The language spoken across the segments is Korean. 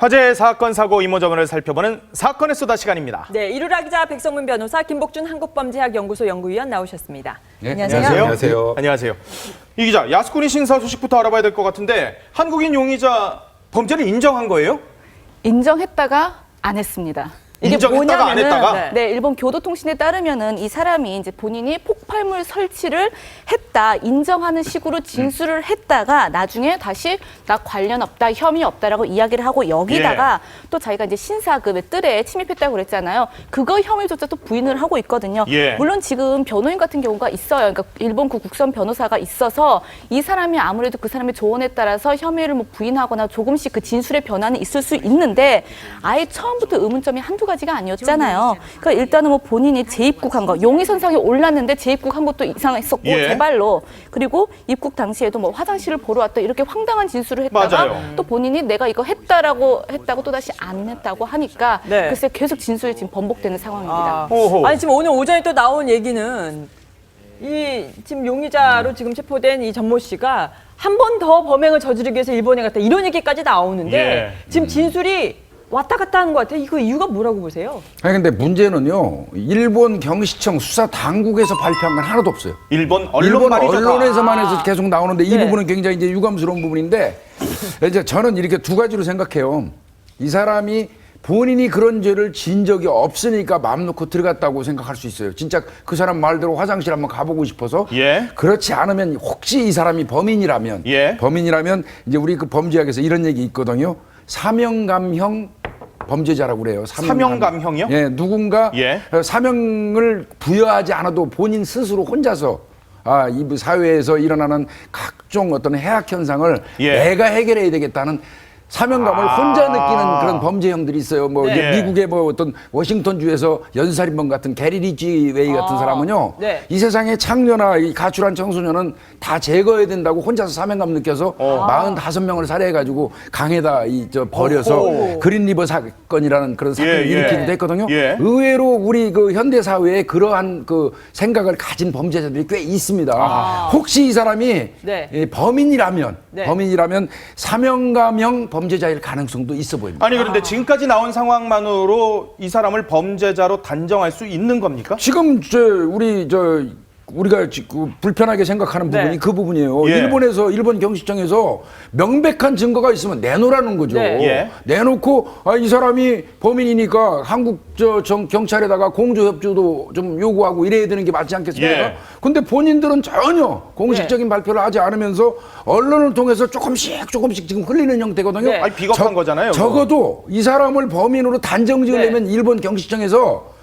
화제의 사건 사고 이모저모를 살펴보는 사건의 수다 시간입니다. 네, 이루라 기자, 백성문 변호사, 김복준 한국범죄학 연구소 연구위원 나오셨습니다. 네, 안녕하세요. 안녕하세요. 안녕하세요. 이 기자, 야스쿠니 신사 소식부터 알아봐야 될 것 같은데 한국인 용의자 범죄를 인정한 거예요? 인정했다가 안 했습니다. 이게 인정했다가 안 뭐냐면은 했다가? 네. 네, 일본 교도통신에 따르면은 이 사람이 이제 본인이 폭발물 설치를 했다 인정하는 식으로 진술을 했다가 나중에 다시 나 관련 없다 혐의 없다라고 이야기를 하고 여기다가 예. 또 자기가 이제 신사급의 뜰에 침입했다고 그랬잖아요. 그거 혐의조차 또 부인을 하고 있거든요. 예. 물론 지금 변호인 같은 경우가 있어요. 그러니까 일본 그 국선 변호사가 있어서 이 사람이 아무래도 그 사람의 조언에 따라서 혐의를 뭐 부인하거나 조금씩 그 진술의 변화는 있을 수 있는데 아예 처음부터 의문점이 한두 가지가 아니었잖아요. 그러니까 일단은 뭐 본인이 재입국한 거 용의선상에 올랐는데 재입국한 것도 이상했었고 예. 제발로 그리고 입국 당시에도 뭐 화장실을 보러 왔다 이렇게 황당한 진술을 했다가 맞아요. 또 본인이 내가 이거 했다라고 했다고 또 다시 안 했다고 하니까 네. 글쎄 계속 진술이 지금 번복되는 상황입니다. 아, 오호. 아니 지금 오늘 오전에 또 나온 얘기는 이 지금 용의자로 지금 체포된 이 전모 씨가 한 번 더 범행을 저지르기 위해서 일본에 갔다 이런 얘기까지 나오는데 예. 지금 진술이 왔다 갔다 하는 것 같아요. 이거 이유가 뭐라고 보세요? 아니 근데 문제는요. 일본 경시청 수사 당국에서 발표한 건 하나도 없어요. 일본 언론 일본 말이죠. 다. 언론에서만 해서 계속 나오는데 이 네. 부분은 굉장히 이제 유감스러운 부분인데 이제 저는 이렇게 두 가지로 생각해요. 이 사람이 본인이 그런 죄를 진 적이 없으니까 마음 놓고 들어갔다고 생각할 수 있어요. 진짜 그 사람 말대로 화장실 한번 가보고 싶어서. 예. 그렇지 않으면 혹시 이 사람이 범인이라면 예. 범인이라면 이제 우리 그 범죄학에서 이런 얘기 있거든요. 사명감형 범죄자라고 그래요. 사명감 형이요? 예, 누군가 예. 어, 사명을 부여하지 않아도 본인 스스로 혼자서 아, 이 사회에서 일어나는 각종 어떤 해악 현상을 예. 내가 해결해야 되겠다는 사명감을 아. 혼자 느끼는 그런 범죄형들이 있어요. 뭐 네. 이제 예. 미국의 뭐 어떤 워싱턴 주에서 연살인범 같은 게리 리치 웨이 같은 아. 사람은요. 네. 이 세상의 창녀나 이 가출한 청소년은 다 제거해야 된다고 혼자서 사명감 느껴서 어. 45명을 살해해가지고 강에다 이 저 버려서. 그린리버 사건이라는 그런 사건을 예, 예. 일으키기도 했거든요. 예. 의외로 우리 그 현대 사회에 그러한 그 생각을 가진 범죄자들이 꽤 있습니다. 혹시 이 사람이 네. 이 범인이라면 네. 범인이라면 사명감형 범 죄자일 가능성도 있어 보입니다. 아니 그런데 지금까지 나온 상황만으로 이 사람을 범죄자로 단정할 수 있는 겁니까? 지금 저 우리 저 우리가 지- 그 불편하게 생각하는 네. 부분이 그 부분이에요. 예. 일본에서 일본 경시청에서 명백한 증거가 있으면 내놓으라는 거죠. 네. 예. 내놓고 아, 이 사람이 범인이니까 한국 저 정, 경찰에다가 공조 협조도 좀 요구하고 이래야 되는 게 맞지 않겠습니까? 예. 근데 본인들은 전혀 공식적인 발표를 하지 않으면서 언론을 통해서 조금씩 조금씩 지금 흘리는 형태거든요. 네. 아니, 비겁한 거잖아요, 그거. 적어도 이 사람을 범인으로 단정 지으려면 네. 일본 경시청에서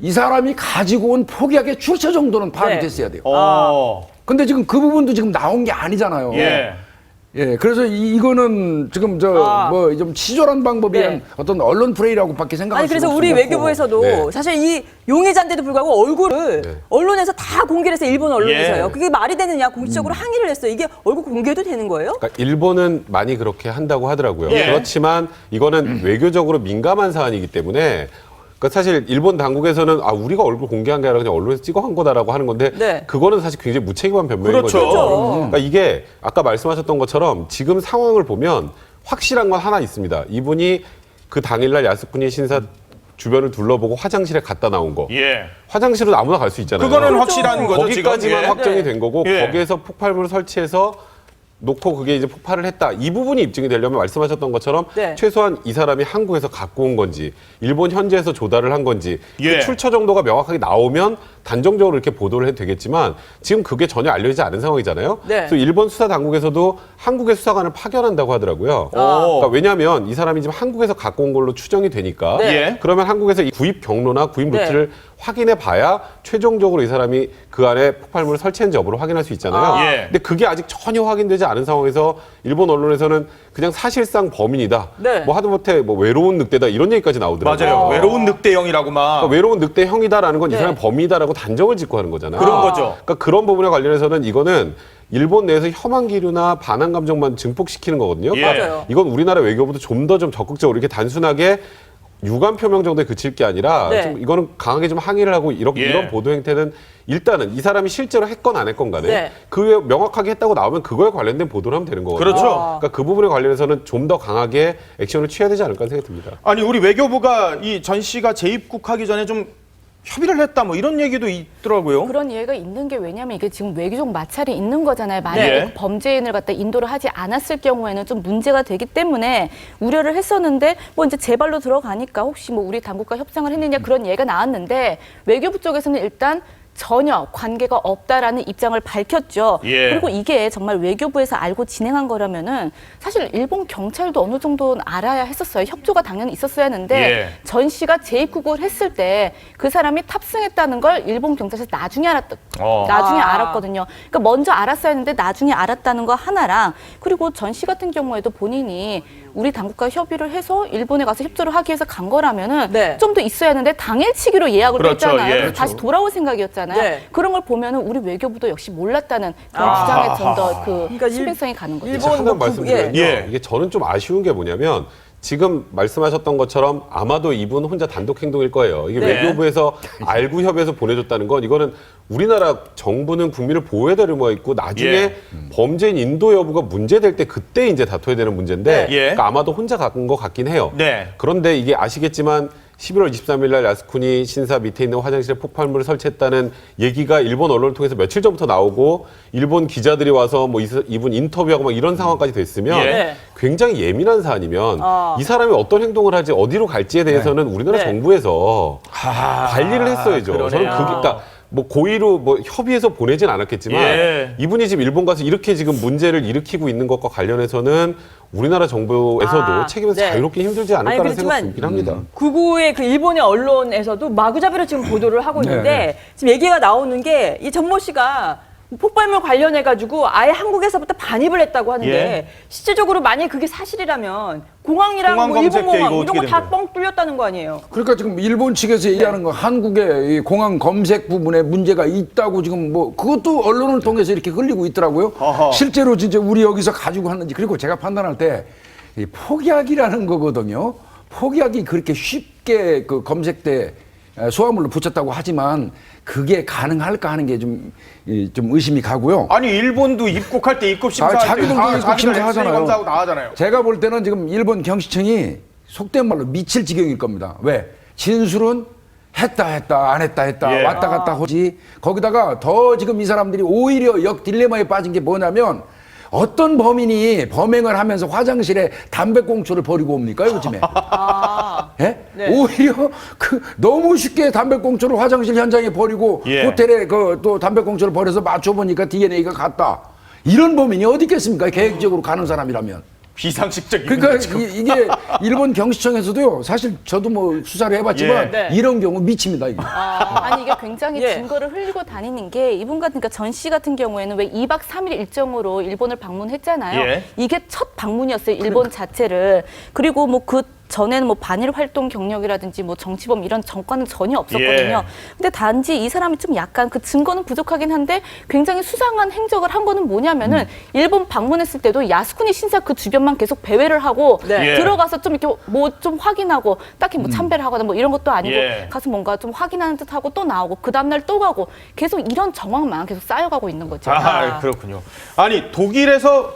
이 사람이 가지고 온 폭약의 출처 정도는 파악이 네. 됐어야 돼요. 어. 근데 지금 그 부분도 지금 나온 게 아니잖아요. 예. 예, 그래서 이, 이거는 지금 저 아. 뭐 좀 치졸한 방법이란 네. 어떤 언론 플레이라고밖에 생각할 아니 그래서 없고. 우리 외교부에서도 네. 사실 이 용의자인데도 불구하고 얼굴을 언론에서 다 공개를 해서 일본 언론에서요. 예. 그게 말이 되느냐 공식적으로 항의를 했어요. 이게 얼굴 공개도 되는 거예요? 그러니까 일본은 많이 그렇게 한다고 하더라고요. 예. 그렇지만 이거는 외교적으로 민감한 사안이기 때문에 그러니까 사실 일본 당국에서는 아 우리가 얼굴 공개한 게 아니라 그냥 언론에서 찍어 한 거다라고 하는 건데 네. 그거는 사실 굉장히 무책임한 변명인 그렇죠. 거죠. 그렇죠. 그러니까 이게 아까 말씀하셨던 것처럼 지금 상황을 보면 확실한 건 하나 있습니다. 이분이 그 당일날 야스쿠니 신사 주변을 둘러보고 화장실에 갔다 나온 거. 예. 화장실은 아무나 갈 수 있잖아요. 그거는 그렇죠. 확실한 거죠 지금. 거기까지만 예. 확정이 네. 된 거고 예. 거기에서 폭발물을 설치해서 놓고 그게 이제 폭발을 했다. 이 부분이 입증이 되려면 말씀하셨던 것처럼 네. 최소한 이 사람이 한국에서 갖고 온 건지 일본 현지에서 조달을 한 건지 예. 그 출처 정도가 명확하게 나오면 단정적으로 이렇게 보도를 해도 되겠지만 지금 그게 전혀 알려지지 않은 상황이잖아요. 네. 그래서 일본 수사 당국에서도 한국의 수사관을 파견한다고 하더라고요. 아. 그러니까 왜냐하면 이 사람이 지금 한국에서 갖고 온 걸로 추정이 되니까 네. 예. 그러면 한국에서 이 구입 경로나 구입 네. 루트를 확인해 봐야 최종적으로 이 사람이 그 안에 폭발물을 설치한지 여부를 확인할 수 있잖아요. 아. 예. 근데 그게 아직 전혀 확인되지 않은 상황에서 일본 언론에서는 그냥 사실상 범인이다. 네. 뭐 하다못해 뭐 외로운 늑대다 이런 얘기까지 나오더라고요. 맞아요. 어. 외로운 늑대형이라고 막. 그러니까 외로운 늑대 형이다라는 건 이 네. 사람이 범인이다라고 단정을 짓고 하는 거잖아요. 그런 거죠. 그러니까 그런 부분에 관련해서는 이거는 일본 내에서 혐한 기류나 반한 감정만 증폭시키는 거거든요. 예. 그러니까 맞아요. 이건 우리나라 외교부도 좀 더 좀 적극적으로 이렇게 단순하게 유감 표명 정도에 그칠 게 아니라 네. 좀 이거는 강하게 좀 항의를 하고 이렇게 예. 이런 보도 행태는 일단은 이 사람이 실제로 했건 안 했건 간에 네. 그게 명확하게 했다고 나오면 그거에 관련된 보도를 하면 되는 거거든요. 그렇죠. 그러니까 그 부분에 관련해서는 좀 더 강하게 액션을 취해야 되지 않을까 생각이 듭니다. 아니 우리 외교부가 이 전 씨가 재입국하기 전에 좀 협의를 했다 뭐 이런 얘기도 있더라고요. 그런 예가 있는 게 왜냐면 이게 지금 외교적 마찰이 있는 거잖아요. 만약에 네. 그 범죄인을 갖다 인도를 하지 않았을 경우에는 좀 문제가 되기 때문에 우려를 했었는데 뭐 이제 재발로 들어가니까 혹시 뭐 우리 당국과 협상을 했느냐 그런 예가 나왔는데 외교부 쪽에서는 일단 전혀 관계가 없다라는 입장을 밝혔죠. 예. 그리고 이게 정말 외교부에서 알고 진행한 거라면은 사실 일본 경찰도 어느 정도는 알아야 했었어요. 협조가 당연히 있었어야 했는데 예. 전 씨가 재입국을 했을 때 그 사람이 탑승했다는 걸 일본 경찰에서 나중에 알았다. 어. 나중에 아. 알았거든요. 그러니까 먼저 알았어야 했는데 나중에 알았다는 거 하나랑 그리고 전 씨 같은 경우에도 본인이 우리 당국과 협의를 해서 일본에 가서 협조를 하기 위해서 간 거라면은 네. 좀 더 있어야 했는데 당일치기로 예약을 그렇죠. 했잖아요. 예. 그래서 다시 돌아올 생각이었잖아요. 네. 그런 걸 보면은 우리 외교부도 역시 몰랐다는 그런 아. 주장에 좀 더그 그러니까 일- 신빙성이 가는 거죠. 일본 뭐 그- 말씀드리면요. 예. 이게 저는 좀 아쉬운 게 뭐냐면 지금 말씀하셨던 것처럼 아마도 이분 혼자 단독 행동일 거예요. 이게 네. 외교부에서 알구 협의해서 보내줬다는 건 이거는 우리나라 정부는 국민을 보호해야 될 의무가 있고 나중에 예. 범죄인 인도 여부가 문제될 때 그때 이제 다퉈야 되는 문제인데 네. 예. 그러니까 아마도 혼자 간 것 같긴 해요. 네. 그런데 이게 아시겠지만 11월 23일 날 야스쿠니 신사 밑에 있는 화장실에 폭발물을 설치했다는 얘기가 일본 언론을 통해서 며칠 전부터 나오고 일본 기자들이 와서 뭐 이- 이분 인터뷰하고 막 이런 상황까지 됐으면 예. 굉장히 예민한 사안이면 아. 이 사람이 어떤 행동을 하지 어디로 갈지에 대해서는 우리나라 네. 정부에서 관리를 했어야죠. 그러네요. 저는 그게 그러니까 뭐 고의로 뭐 협의해서 보내진 않았겠지만 예. 이분이 지금 일본 가서 이렇게 지금 문제를 일으키고 있는 것과 관련해서는 우리나라 정부에서도 아, 책임을 네. 자유롭게 힘들지 않을까라는 생각이 그렇지만 들긴 합니다. 구구의 그 일본의 언론에서도 마구잡이로 지금 보도를 하고 있는데 네. 지금 얘기가 나오는 게이 전모 씨가 폭발물 관련해 가지고 아예 한국에서부터 반입을 했다고 하는데 예. 실제적으로 만약 그게 사실이라면 공항이랑 공항 뭐 일본 검색대 공항 이런 어떻게 거다된뻥 뚫렸다는 거 아니에요? 그러니까 지금 일본 측에서 얘기하는 거 한국의 이 공항 검색 부분에 문제가 있다고 지금 뭐 그것도 언론을 통해서 이렇게 흘리고 있더라고요. 어허. 실제로 진짜 우리 여기서 가지고 왔는지 그리고 제가 판단할 때 이 폭약이라는 거거든요. 폭약이 그렇게 쉽게 그 검색대 소화물로 붙였다고 하지만 그게 가능할까 하는 게 좀 좀 의심이 가고요. 아니 일본도 입국할 때 입국 심사 아, 자기들도 입국 자기들 심사 엑스레이 하잖아요. 검사하고 나가잖아요. 제가 볼 때는 지금 일본 경시청이 속된 말로 미칠 지경일 겁니다. 왜? 진술은 했다 했다 안 했다 했다 예. 왔다 갔다 하지 거기다가 더 지금 이 사람들이 오히려 역 딜레마에 빠진 게 뭐냐면 어떤 범인이 범행을 하면서 화장실에 담배꽁초를 버리고 옵니까 요즘에 예? 네. 오히려 그 너무 쉽게 담배꽁초를 화장실 현장에 버리고 예. 호텔에 그 또 담배꽁초를 버려서 맞춰 보니까 DNA가 같다 이런 범인이 어디 있겠습니까 계획적으로 가는 사람이라면 비상식적 그러니까. 이, 게 일본 경시청에서도요. 사실 저도 뭐 수사를 해봤지만 예. 네. 이런 경우 미칩니다 이거. 아니 이게 굉장히 예. 증거를 흘리고 다니는 게 이분 같은 그러니까 전 씨 같은 경우에는 왜 2박 3일 일정으로 일본을 방문했잖아요. 예. 이게 첫 방문이었어요. 일본 자체를. 그리고 뭐그 전에는 뭐 반일 활동 경력이라든지 뭐 정치범 이런 정과는 전혀 없었거든요. 예. 근데 단지 이 사람이 좀 약간 그 증거는 부족하긴 한데 굉장히 수상한 행적을 한 거는 뭐냐면은 일본 방문했을 때도 야스쿠니 신사 그 주변만 계속 배회를 하고 네. 예. 들어가서 좀 이렇게 뭐 좀 확인하고 딱히 뭐 참배를 하거나 뭐 이런 것도 아니고 예. 가서 뭔가 좀 확인하는 듯 하고 또 나오고 그 다음날 또 가고 계속 이런 정황만 계속 쌓여가고 있는 거죠. 아, 그렇군요. 아니 독일에서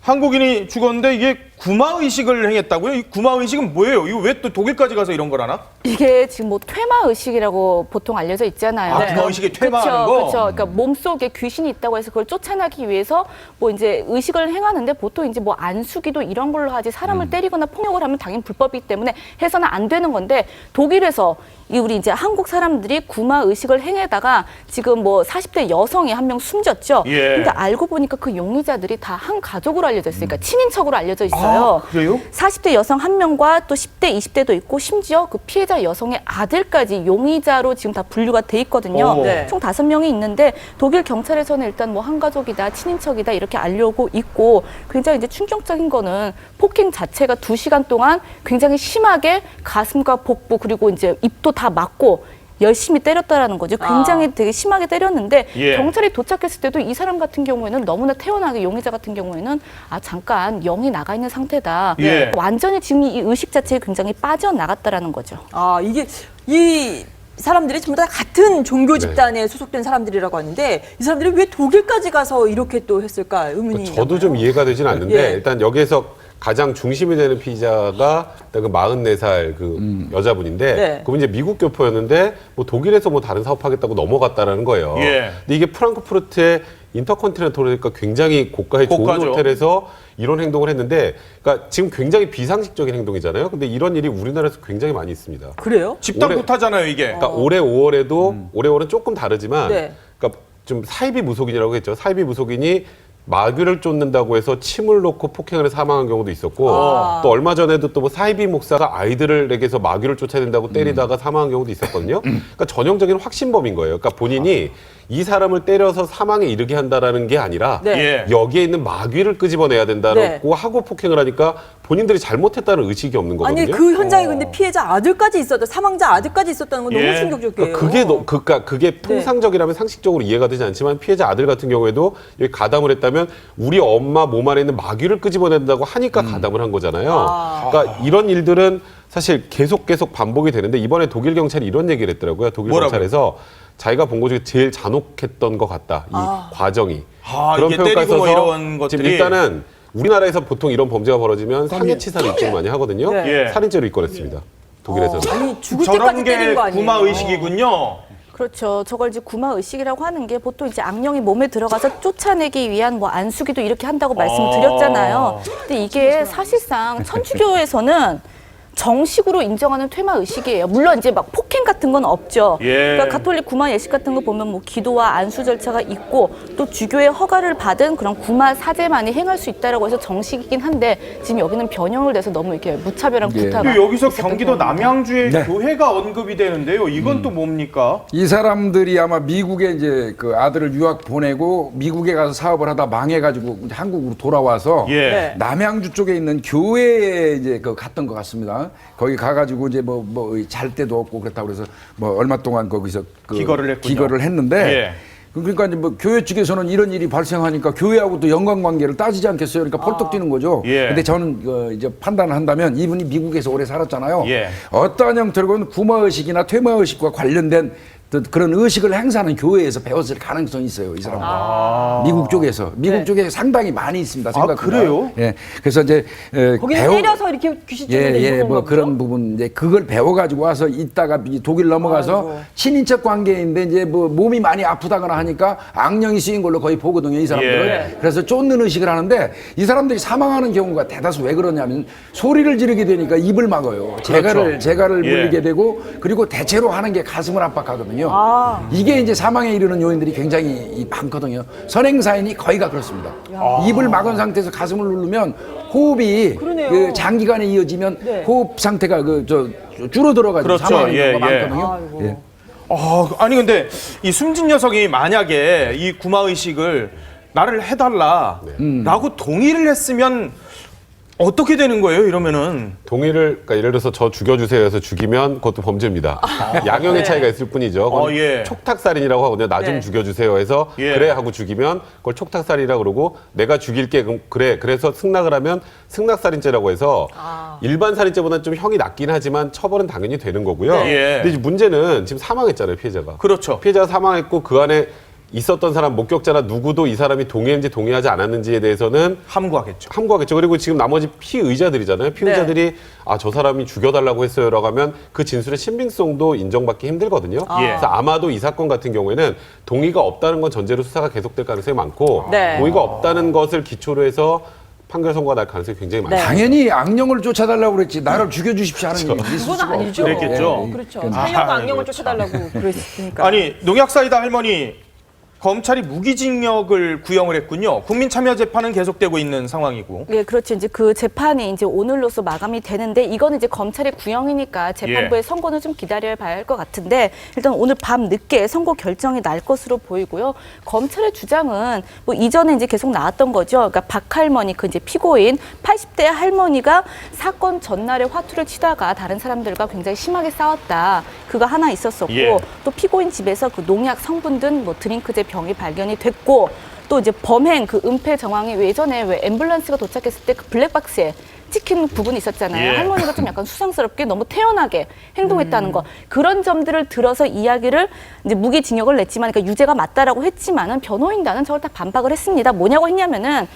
한국인이 죽었는데 이게 구마 의식을 행했다고요? 이 구마 의식은 뭐예요? 이거 왜 또 독일까지 가서 이런 걸 하나? 이게 지금 뭐 퇴마 의식이라고 보통 알려져 있잖아요. 아, 퇴마 의식에 퇴마하는 거? 그렇죠. 그러니까 몸속에 귀신이 있다고 해서 그걸 쫓아내기 위해서 뭐 이제 의식을 행하는데 보통 이제 뭐 안수기도 이런 걸로 하지 음. 사람을 때리거나 폭력을 하면 당연히 불법이기 때문에 해서는 안 되는 건데 독일에서 이 우리 이제 한국 사람들이 구마 의식을 행해다가 지금 뭐 40대 여성이 한 명 숨졌죠. 예. 근데 알고 보니까 그 용의자들이 다 한 가족으로 알려져 있어요. 그러니까 친인척으로 알려져 있어요. 아, 그래요? 40대 여성 한 명과 또 10대, 20대도 있고 심지어 그 피해자 여성의 아들까지 용의자로 지금 다 분류가 돼 있거든요. 네. 총 다섯 명이 있는데 독일 경찰에서는 일단 뭐 한 가족이다, 친인척이다 이렇게 알려고 있고 굉장히 이제 충격적인 거는 폭행 자체가 두 시간 동안 굉장히 심하게 가슴과 복부 그리고 이제 입도 다 맞고 열심히 때렸다라는 거죠. 굉장히 아. 되게 심하게 때렸는데 예. 경찰이 도착했을 때도 이 사람 같은 경우에는 너무나 태연하게 용의자 같은 경우에는 아 잠깐 영이 나가 있는 상태다. 예. 완전히 지금 이 의식 자체에 굉장히 빠져나갔다라는 거죠. 아 이게 이 사람들이 전부 다 같은 종교 집단에 소속된 사람들이라고 하는데 이 사람들이 왜 독일까지 가서 이렇게 또 했을까 의문이. 저도 좀. 이해가 되진 않는데 예. 일단 여기에서 가장 중심이 되는 피의자가 그 44살 그 여자분인데 네. 그분 이제 미국 교포였는데 뭐 독일에서 뭐 다른 사업하겠다고 넘어갔다라는 거예요. 예. 근데 이게 프랑크푸르트의 인터컨티넨탈이니까 굉장히 고가의 고가죠. 좋은 호텔에서 이런 행동을 했는데 그러니까 지금 굉장히 비상식적인 행동이잖아요. 근데 이런 일이 우리나라에서 굉장히 많이 있습니다. 그래요? 집단 올해- 부타잖아요 이게. 그러니까 올해 5월에도 올해 5월은 조금 다르지만 네. 그러니까 좀 사이비 무속인이라고 했죠. 사이비 무속인이 마귀를 쫓는다고 해서 침을 놓고 폭행을 해서 사망한 경우도 있었고 아. 또 얼마 전에도 또 뭐 사이비 목사가 아이들에게서 마귀를 쫓아야 된다고 음. 때리다가 사망한 경우도 있었거든요. 그러니까 전형적인 확신범인 거예요. 그러니까 본인이 이 사람을 때려서 사망에 이르게 한다라는 게 아니라 네. 예. 여기에 있는 마귀를 끄집어내야 된다고 네. 하고 폭행을 하니까 본인들이 잘못했다는 의식이 없는 거거든요. 아니 그 현장에 근데 피해자 아들까지 있었다 사망자 아들까지 있었다는 건 너무 예. 충격적이에요. 그러니까 그게 너, 그니까 그게 네. 통상적이라면 상식적으로 이해가 되지 않지만 피해자 아들 같은 경우에도 여기 가담을 했다면 우리 엄마 몸 안에 있는 마귀를 끄집어낸다고 하니까 가담을 한 거잖아요. 아. 그러니까 이런 일들은 사실 계속 계속 반복이 되는데 이번에 독일 경찰이 이런 얘기를 했더라고요. 독일 뭐라고요? 경찰에서 자기가 본 것 중에 제일 잔혹했던 것 같다. 이 아. 과정이 아, 이게 때리고 뭐 이런 것들이. 지금 일단은 우리나라에서 보통 이런 범죄가 벌어지면 상해치사를 입증 많이 하거든요. 네. 예. 살인죄로 입건했습니다. 독일에서는. 아니 죽을 저런 때까지 때린 게 거 아니에요? 구마 의식이군요. 그렇죠. 저걸 이제 구마 의식이라고 하는 게 보통 이제 악령이 몸에 들어가서 쫓아내기 위한 뭐 안수기도 이렇게 한다고 말씀드렸잖아요. 근데 이게 사실상 천주교에서는 정식으로 인정하는 퇴마 의식이에요. 물론 이제 막 폭행 같은 건 없죠. 예. 그러니까 가톨릭 구마 예식 같은 거 보면 뭐 기도와 안수 절차가 있고 또 주교의 허가를 받은 그런 구마 사제만이 행할 수 있다라고 해서 정식이긴 한데 지금 여기는 변형을 돼서 너무 이렇게 무차별한 예. 구타가 그리고 여기서 있었던 경기도 경우입니다. 남양주의 네. 교회가 언급이 되는데요. 이건 또 뭡니까? 이 사람들이 아마 미국에 이제 그 아들을 유학 보내고 미국에 가서 사업을 하다 망해가지고 이제 한국으로 돌아와서 예. 네. 남양주 쪽에 있는 교회에 이제 그 갔던 것 같습니다. 거기 가가지고 이제 뭐 뭐잘 데도 없고 그렇다고 그래서 뭐 얼마 동안 거기서 그 기거를 했군요. 기거를 했는데 예. 그러니까 이제 뭐 교회 측에서는 이런 일이 발생하니까 교회하고 또 연관관계를 따지지 않겠어요. 그러니까 펄떡 뛰는 거죠. 예. 근데 저는 그 이제 판단을 한다면 이분이 미국에서 오래 살았잖아요. 예. 어떠한 형태로건 구마의식이나 퇴마의식과 관련된 또 그런 의식을 행사하는 교회에서 배웠을 가능성이 있어요. 이 사람은 미국 쪽에서 미국 네. 쪽에 상당히 많이 있습니다. 생각보다. 그래요? 예. 그래서 이제 에, 거기는 배워- 때려서 이렇게 귀신 예, 쫓는 예, 뭐 그런? 부분 이제 그걸 배워가지고 와서 있다가 이 독일 넘어가서 아이고. 친인척 관계인데 이제 뭐 몸이 많이 아프다거나 하니까 악령이 쓰인 걸로 거의 보거든요 이 사람들은 예. 그래서 쫓는 의식을 하는데 이 사람들이 사망하는 경우가 대다수 왜 그러냐면 소리를 지르게 되니까 입을 막아요 재갈을 그렇죠. 재갈을 예. 물리게 되고 그리고 대체로 하는 게 가슴을 압박하거든요 아. 이게 이제 사망에 이르는 요인들이 굉장히 이- 많거든요 선행사인이 거의가 그렇습니다 입을 막은 상태에서 가슴을 누르면 호흡이. 그 장기간에 이어지면 네. 호흡 상태가 그 저 줄어들어가지고 그렇죠. 사망하는 예, 경우가 예. 많거든요. 예. 아, 아니 근데 이 숨진 녀석이 만약에 이 구마 의식을 나를 해달라라고 동의를 했으면 어떻게 되는 거예요? 이러면은 동의를 그러니까 예를 들어서 저 죽여주세요 해서 죽이면 그것도 범죄입니다. 양형의 네. 차이가 있을 뿐이죠. 그건 어, 예. 촉탁살인이라고 하거든요. 나 좀 네. 죽여주세요 해서 예. 그래 하고 죽이면 그걸 촉탁살이라 그러고 내가 죽일게 그럼 그래 그래서 승낙을 하면 승낙살인죄라고 해서 아. 일반 살인죄보다는 좀 형이 낮긴 하지만 처벌은 당연히 되는 거고요. 네. 예. 근데 이제 문제는 지금 사망했잖아요 피해자가. 그렇죠. 피해자가 사망했고 그 안에 있었던 사람 목격자나 누구도 이 사람이 동의했는지 동의하지 않았는지에 대해서는 함구하겠죠. 함구하겠죠. 그리고 지금 나머지 피의자들이잖아요. 피의자들이 아 저 사람이 죽여달라고 했어요라고 하면 그 진술의 신빙성도 인정받기 힘들거든요. 예. 그래서 아마도 이 사건 같은 경우에는 동의가 없다는 건 전제로 수사가 계속될 가능성이 많고 네. 동의가 없다는 것을 기초로 해서 판결 선고가 날 가능성이 굉장히 많죠. 네. 당연히 악령을 쫓아달라고 그랬지 나를 죽여주십시오 하는 얘기 있을 그건 수가 아니죠. 없죠. 그랬겠죠. 예, 예. 그렇죠. 아, 살려고 악령을 그렇죠. 쫓아달라고 그랬으니까. 아니 농약사이다 할머니 검찰이 무기징역을 구형을 했군요. 국민 참여 재판은 계속되고 있는 상황이고. 예, 그렇죠. 이제 그 재판이 이제 오늘로서 마감이 되는데 이거는 이제 검찰의 구형이니까 재판부의 예. 선고는 좀 기다려 봐야 할 것 같은데 일단 오늘 밤 늦게 선고 결정이 날 것으로 보이고요. 검찰의 주장은 뭐 이전에 이제 계속 나왔던 거죠. 그러니까 박 할머니 그 이제 피고인 80대 할머니가 사건 전날에 화투를 치다가 다른 사람들과 굉장히 심하게 싸웠다. 그거 하나 있었었고 예. 또 피고인 집에서 그 농약 성분 든 뭐 드링크 제 병이 발견이 됐고 또 이제 범행 그 은폐 정황이 예전에 왜 앰뷸런스가 도착했을 때 그 블랙박스에 찍힌 부분이 있었잖아요. 예. 할머니가 좀 약간 수상스럽게 너무 태연하게 행동했다는 거 그런 점들을 들어서 이야기를 이제 무기징역을 냈지만 그러니까 유죄가 맞다라고 했지만은 변호인단은 저걸 다 반박을 했습니다. 뭐냐고 했냐면은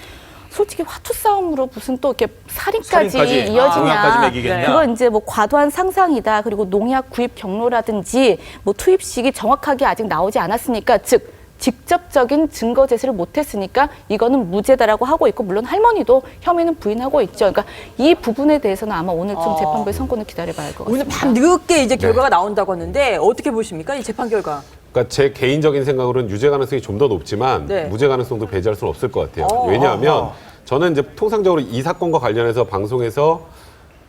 솔직히 화투 싸움으로 무슨 또 이렇게 살인까지, 살인까지, 아, 이어지냐. 먹이겠냐. 그건 이제 뭐 과도한 상상이다. 그리고 농약 구입 경로라든지 뭐 투입식이 정확하게 아직 나오지 않았으니까 즉 직접적인 증거 제시를 못했으니까 이거는 무죄다라고 하고 있고 물론 할머니도 혐의는 부인하고 있죠. 그러니까 이 부분에 대해서는 아마 오늘 좀 어. 재판부의 선고는 기다려봐야 할 것 같습니다. 오늘 밤 늦게 이제 결과가 나온다고 하는데 어떻게 보십니까? 이 재판 결과. 그러니까 제 개인적인 생각으로는 유죄 가능성이 좀 더 높지만 네. 무죄 가능성도 배제할 수는 없을 것 같아요. 어. 왜냐하면 저는 이제 통상적으로 이 사건과 관련해서 방송에서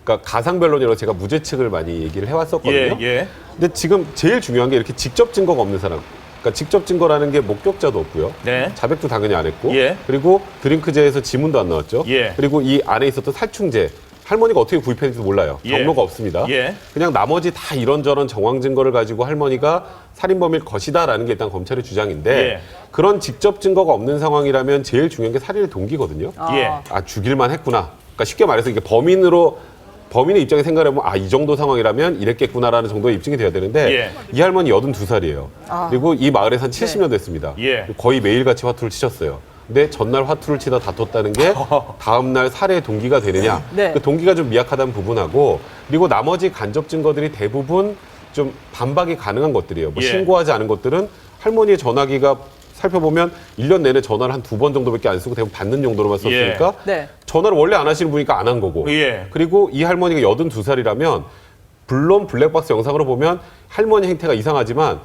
그러니까 가상 변론이라고 제가 무죄 측을 많이 얘기를 해왔었거든요. 예, 예. 근데 지금 제일 중요한 게 이렇게 직접 증거가 없는 사람. 그러니까 직접 증거라는 게 목격자도 없고요. 네. 자백도 당연히 안 했고. 예. 그리고 드링크제에서 지문도 안 나왔죠. 예. 그리고 이 안에 있었던 살충제. 할머니가 어떻게 구입했는지도 몰라요. 예. 경로가 없습니다. 예. 그냥 나머지 다 이런저런 정황 증거를 가지고 할머니가 살인범일 것이다라는 게 일단 검찰의 주장인데 예. 그런 직접 증거가 없는 상황이라면 제일 중요한 게 살인의 동기거든요. 아. 예. 아 죽일만 했구나. 그러니까 쉽게 말해서 이게 범인으로 범인의 입장에 생각해보면 아 이 정도 상황이라면 이랬겠구나라는 정도의 입증이 돼야 되는데 예. 이 할머니 82살이에요. 그리고 이 마을에서 한 70년 됐습니다. 예. 거의 매일같이 화투를 치셨어요. 근데 전날 화투를 치다 다퉜다는 게 다음날 살해 동기가 되느냐. 네. 그 동기가 좀 미약하다는 부분하고 그리고 나머지 간접 증거들이 대부분 좀 반박이 가능한 것들이에요. 뭐 예. 신고하지 않은 것들은 할머니의 전화기가 살펴보면 일년 내내 전화를 한 두 번 정도밖에 안 쓰고 대부분 받는 용도로만 썼으니까 네. 전화를 원래 안 하시는 분이니까 안 한 거고. 예. 그리고 이 할머니가 82살이라면 물론 블랙박스 영상으로 보면 할머니 행태가 이상하지만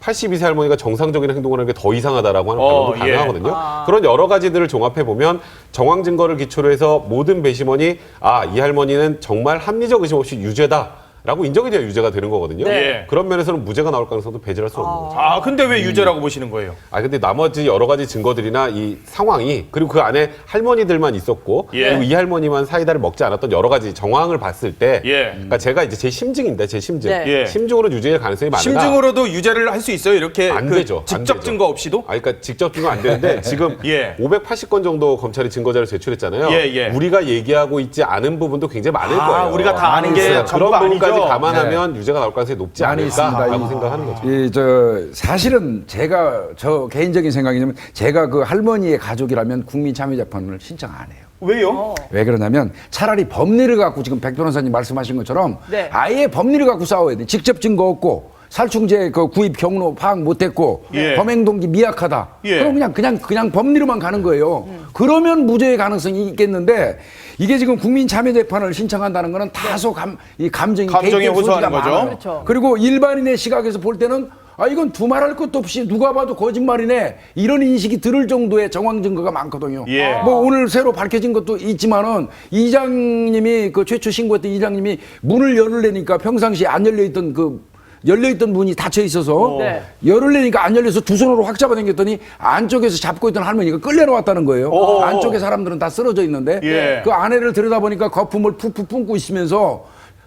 82세 할머니가 정상적인 행동을 하는 게 더 이상하다라고 하는 어, 반론도 예. 가능하거든요. 아. 그런 여러 가지들을 종합해 보면 정황 증거를 기초로 해서 모든 배심원이 아, 이 할머니는 정말 합리적 의심 없이 유죄다. 라고 인정이 돼야 유죄가 되는 거거든요. 네. 그런 면에서는 무죄가 나올 가능성도 배제할 수 없는 거죠. 아, 근데 왜 유죄라고 보시는 거예요? 아 근데 나머지 여러 가지 증거들이나 이 상황이 그리고 그 안에 할머니들만 있었고 예. 그리고 이 할머니만 사이다를 먹지 않았던 여러 가지 정황을 봤을 때 예. 그러니까 제가 이제 제 심증입니다 제 심증 네. 예. 심증으로 유죄일 가능성이 많으나 심증으로도 유죄를 할 수 있어요? 이렇게 안 그 되죠. 안 직접 되죠. 증거 없이도? 아 그러니까 직접 증거 안 되는데 지금 예. 580건 정도 검찰이 증거자를 제출했잖아요. 예, 예. 우리가 얘기하고 있지 않은 부분도 굉장히 많을 아, 거예요. 우리가 다 아는 게 그래서 전부가 그런 부분까지 아니죠. 감안하면 유죄가 나올 가능성이 높지 많이 않을까라고 있습니다. 생각하는 거죠. 이 저 사실은 제가 저 개인적인 생각이냐면 제가 그 할머니의 가족이라면 국민참여재판을 신청 안 해요. 왜요? 왜 그러냐면 차라리 법리를 갖고 지금 백 변호사님 말씀하신 것처럼 네. 아예 법리를 갖고 싸워야 돼. 직접 증거 없고 살충제 그 구입 경로 파악 못했고 예. 범행 동기 미약하다. 예. 그럼 그냥 그냥 그냥 법리로만 가는 거예요. 그러면 무죄의 가능성이 있겠는데 이게 지금 국민 참여 재판을 신청한다는 거는 다소 감, 이 감정이 감정에 개입된 호소하는 소지가 거죠. 많아요. 그렇죠. 그리고 일반인의 시각에서 볼 때는 아 이건 두말할 것도 없이 누가 봐도 거짓말이네 이런 인식이 들을 정도의 정황 증거가 많거든요. 예. 뭐 오늘 새로 밝혀진 것도 있지만은 이장님이 그 최초 신고했던 이장님이 문을 열으려니까 평상시에 안 열려 있던 그 열려 있던 문이 닫혀 있어서 네. 열으려니까 안 열려서 두 손으로 확 잡아당겼더니 안쪽에서 잡고 있던 할머니가 끌려 나왔다는 거예요. 오. 안쪽에 사람들은 다 쓰러져 있는데 예. 그 아내를 들여다보니까 거품을 푹푹 뿜고 있으면서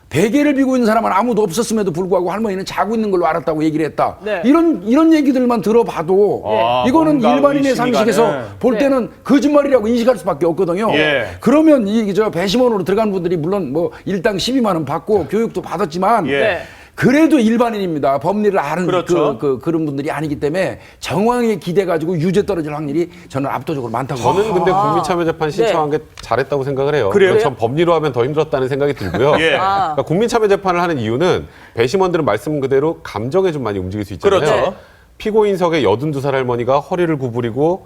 베개를 비고 있는 사람은 아무도 없었음에도 불구하고 할머니는 자고 있는 걸로 알았다고 얘기를 했다. 네. 이런 이런 얘기들만 들어봐도 아, 이거는 일반인의 상식에서 가네. 볼 네. 때는 거짓말이라고 인식할 수밖에 없거든요. 예. 그러면 이 저 배심원으로 들어간 분들이 물론 뭐 일당 12만 원 받고 교육도 받았지만 예. 네. 그래도 일반인입니다. 법리를 아는 그렇죠. 그, 그, 런 분들이 아니기 때문에 정황에 기대 가지고 유죄 떨어질 확률이 저는 압도적으로 많다고 저는 근데 아. 국민참여재판 신청한 게 잘했다고 생각을 해요. 그래요? 전 법리로 하면 더 힘들었다는 생각이 들고요. 예. 아. 그러니까 국민참여재판을 하는 이유는 배심원들은 말씀 그대로 감정에 좀 많이 움직일 수 있잖아요. 그렇죠. 피고인석에 82살 할머니가 허리를 구부리고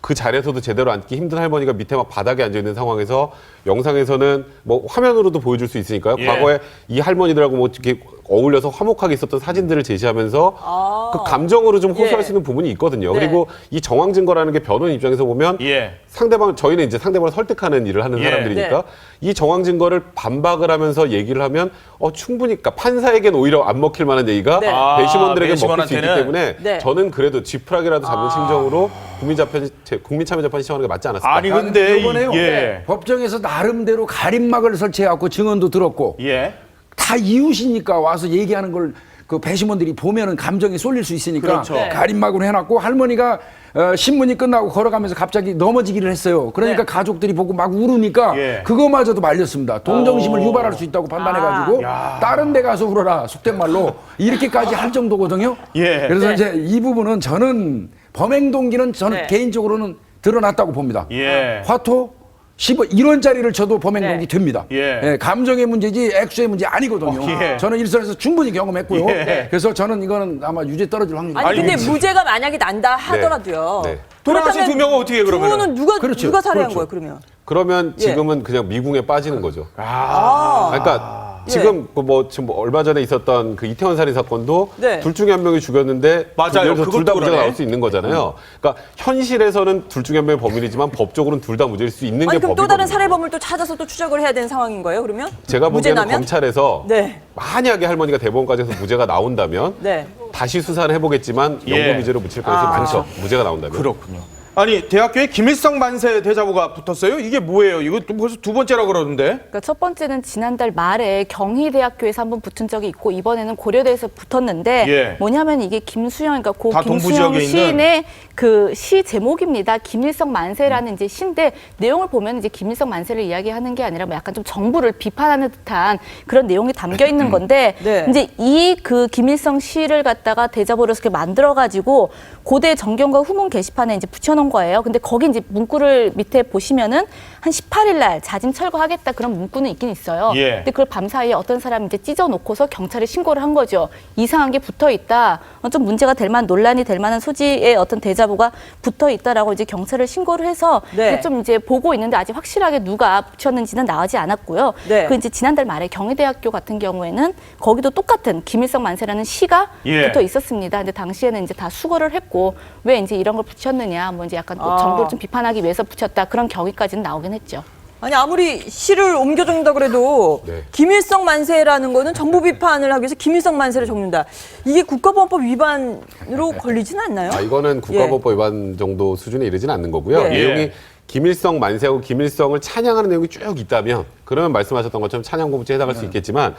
그 자리에서도 제대로 앉기 힘든 할머니가 밑에 막 바닥에 앉아 있는 상황에서 영상에서는 뭐 화면으로도 보여줄 수 있으니까요. 예. 과거에 이 할머니들하고 뭐 이렇게 어울려서 화목하게 있었던 사진들을 제시하면서 아. 그 감정으로 좀 호소할 예. 수 있는 부분이 있거든요. 네. 그리고 이 정황 증거라는 게 변호인 입장에서 보면 예. 상대방 저희는 이제 상대방을 설득하는 일을 하는 예. 사람들이니까 네. 이 정황 증거를 반박을 하면서 얘기를 하면 어 충분히 그러니까 판사에겐 오히려 안 먹힐 만한 얘기가 네. 아, 배심원들에게 먹힐 수 있기 배심원한테는? 때문에 네. 저는 그래도 지푸라기라도 잡는 아. 심정으로 국민 자편 국민 참여 재판 시청하는 게 맞지 않았을까? 아니 근데 이- 이번에요. 예. 법정에서 나름대로 가림막을 설치해갖고 증언도 들었고 예. 다 이웃이니까 와서 얘기하는 걸 그 배심원들이 보면은 감정이 쏠릴 수 있으니까 그렇죠. 네. 가림막으로 해놨고 할머니가 어, 신문이 끝나고 걸어가면서 갑자기 넘어지기를 했어요. 그러니까 네. 가족들이 보고 막 울으니까 예. 그거마저도 말렸습니다. 동정심을 유발할 수 있다고 판단해가지고 야. 다른 데 가서 울어라 속된 말로 이렇게까지 할 정도거든요. 예. 그래서 네. 이제 이 부분은 저는 범행 동기는 저는 네. 개인적으로는 드러났다고 봅니다. 예. 화토 10원 1원짜리를 쳐도 범행 네. 동기 됩니다. 예. 감정의 문제지 액수의 문제 아니거든요. 어, 예. 저는 일선에서 충분히 경험했고요. 예. 그래서 저는 이거는 아마 유죄 떨어질 확률이 아니, 근데 아니, 무죄가 만약에 난다 하더라도요. 네. 돌아가신 그렇다면 두 명은 어떻게 그러면은? 두 분은 누가 그렇죠. 누가 살해한 그렇죠. 거예요? 그러면? 그러면 예. 지금은 그냥 미궁에 빠지는 거죠. 아. 그러니까 예. 지금 그뭐 지금 뭐 얼마 전에 있었던 그 이태원 살인 사건도 네. 둘 중에 한 명이 죽였는데 맞아요. 둘다 그것도 그러네. 나올 수 있는 거잖아요. 그러니까 현실에서는 둘 중에 한 명이 범인이지만 법적으로는 둘 다 무죄일 수 있는 아니 게 그럼 또 법이거든요. 다른 살해범을 또 찾아서 또 추적을 해야 되는 상황인 거예요? 그러면? 제가 무죄 보기에는 나면? 검찰에서 네. 만약에 할머니가 대법원까지서 무죄가 나온다면 네. 다시 수사를 해보겠지만 예. 영구미제로 묻힐 가능성이 아. 많죠. 무죄가 나온다면. 그렇군요. 아니 대학교에 김일성 만세 대자보가 붙었어요? 이게 뭐예요? 이거 또 벌써 두 번째라 그러는데. 그러니까 첫 번째는 지난달 말에 경희대학교에서 한 번 붙은 적이 있고 이번에는 고려대에서 붙었는데 예. 뭐냐면 이게 김수영 그러니까 고 다 김수영 지역에 시인의 그 시 제목입니다. 김일성 만세라는 이제 시인데 내용을 보면 이제 김일성 만세를 이야기하는 게 아니라 뭐 약간 좀 정부를 비판하는 듯한 그런 내용이 담겨 있는 건데 네. 이제 이 그 김일성 시를 갖다가 대자보로 이렇게 만들어 가지고 고대 정경과 후문 게시판에 이제 붙여놓은 거예요. 근데 거기 이제 문구를 밑에 보시면은 한 18일 날 자진 철거하겠다 그런 문구는 있긴 있어요. 예. 근데 그걸 밤사이에 어떤 사람이 이제 찢어 놓고서 경찰에 신고를 한 거죠. 이상한 게 붙어 있다. 어, 좀 문제가 될 만한 논란이 될 만한 소지의 어떤 대자보가 붙어 있다라고 이제 경찰에 신고를 해서 네. 좀 이제 보고 있는데 아직 확실하게 누가 붙였는지는 나오지 않았고요. 네. 그 이제 지난달 말에 경희대학교 같은 경우에는 거기도 똑같은 김일성 만세라는 시가 예. 붙어 있었습니다. 근데 당시에는 이제 다 수거를 했고 왜 이제 이런 걸 붙였느냐, 뭐 이제 약간 또 아. 정부를 좀 비판하기 위해서 붙였다 그런 경위까지는 나오긴 했죠. 아니 아무리 시를 옮겨 적는다 그래도 네. 김일성 만세라는 거는 정부 비판을 하기 위해서 김일성 만세를 적는다. 이게 국가보안법 위반으로 걸리진 않나요? 아, 이거는 국가법법 위반 정도 수준에 이르지는 않는 거고요. 네. 내용이 예. 김일성 만세하고 김일성을 찬양하는 내용이 쭉 있다면 그러면 말씀하셨던 것처럼 찬양고무죄에 해당할 수 있겠지만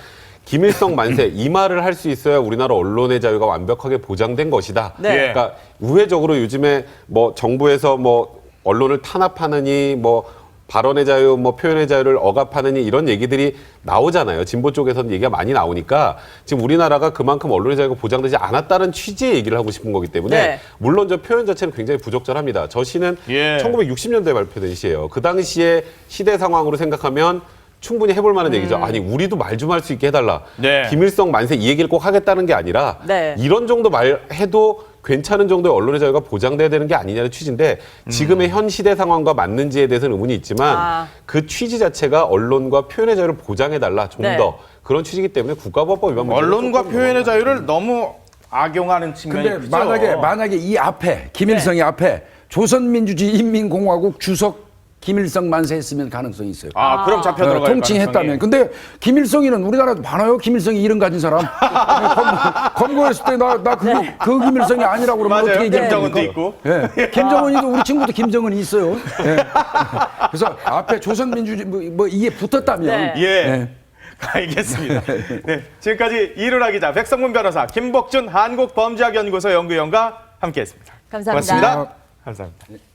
김일성 만세 이 말을 할 수 있어야 우리나라 언론의 자유가 완벽하게 보장된 것이다. 네. 그러니까 우회적으로 요즘에 뭐 정부에서 뭐 언론을 탄압하느니 뭐 발언의 자유, 뭐 표현의 자유를 억압하느니 이런 얘기들이 나오잖아요. 진보 쪽에서는 얘기가 많이 나오니까 지금 우리나라가 그만큼 언론의 자유가 보장되지 않았다는 취지의 얘기를 하고 싶은 거기 때문에 네. 물론 저 표현 자체는 굉장히 부적절합니다. 저 시는 예. 1960년대에 발표된 시예요. 그 당시에 시대 상황으로 생각하면 충분히 해볼 만한 얘기죠. 아니 우리도 말 좀 할 수 있게 해달라. 네. 김일성 만세 이 얘기를 꼭 하겠다는 게 아니라 네. 이런 정도 말해도 괜찮은 정도의 언론의 자유가 보장돼야 되는 게 아니냐는 취지인데 지금의 현 시대 상황과 맞는지에 대해서는 의문이 있지만 아. 그 취지 자체가 언론과 표현의 자유를 보장해 달라 좀 네. 더 그런 취지이기 때문에 국가법법 위반 문제는 언론과 조금 표현의 자유를 너무 악용하는 측면이 근데 크죠. 만약에 만약에 이 앞에 김일성이 네. 앞에 조선민주주의 인민공화국 주석 김일성 만세 했으면 가능성이 있어요. 아, 그럼 잡혀 어, 들어갈 통칭했다면. 근데 김일성이는 우리나라도 많아요. 김일성이 이름 가진 사람. 검, 거했을 때 나 나 그 그 김일성이 아니라고 그러면 맞아요. 어떻게? 김정은도 있고. 예. 김정은이도 우리 친구도 김정은이 있어요. 예. 그래서 앞에 조선민주주의 뭐, 뭐 이게 붙었다면 네. 예. 예. 알겠습니다. 네, 지금까지 이루라 기자, 백성문 변호사, 김복준 한국범죄학연구소 연구위원과 함께했습니다. 감사합니다. 고맙습니다. 감사합니다.